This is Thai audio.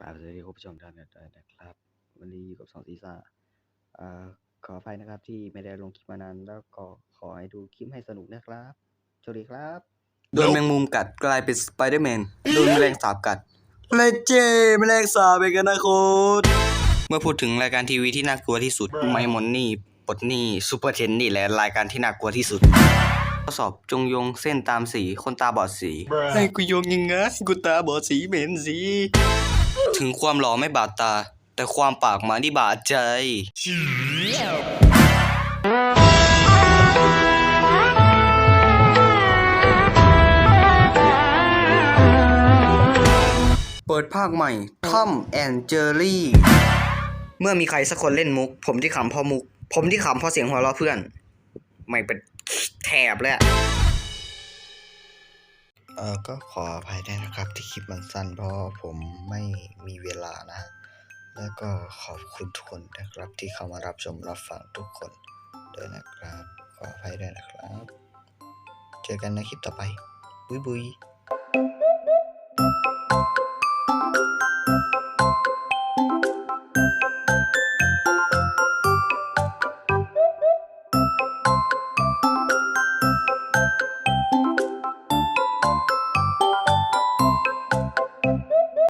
กราบสวัสดีคุณผู้ชมทุกท่านกันด้วยนะครับ วันนี้อยู่กับสองซีซ่าอ่าขออภัยนะครับที่ไม่ได้ลงคลิปมานานแล้วก็ขอให้ดูคลิปให้สนุกนะครับสวัสดีครับโดนแมงมุมกัดกลายเป็นสไปเดอร์แมนโดนแมลงสาบกัดเลเจแมลงสาบเป็นกันนะโคตรเมื่อพูดถึงรายการทีวีที่น่ากลัวที่สุดไม่หมดหนี่ปลดหนี่ซูเปอร์เทนนี่แหละรายการที่น่ากลัวที่สุดข้อสอบจงโยงเส้นตามสี คนตาบอดสีให้กูโยงยังไงกูตาบอดสีเหม็นสี ถึงความหล่อไม่บาดตา แต่ความปากหมาที่บาดใจ เปิดภาคใหม่ทอมแอนเจอรี่ เมื่อมีใครสักคนเล่นมุก ผมที่ขำเพราะมุก ผมที่ขำเพราะเสียงหัวเราะเพื่อน ไม่เป็นแถบเลย เออก็ขออภัยด้วยนะครับที่คลิปมันสั้น เพราะผมไม่มีเวลานะ แล้วก็ขอบคุณทุกคนนะครับ ที่เข้ามารับชมรับฟังทุกคนด้วยนะครับ ขออภัยด้วยนะครับ เจอกันในคลิปต่อไป บุยบุย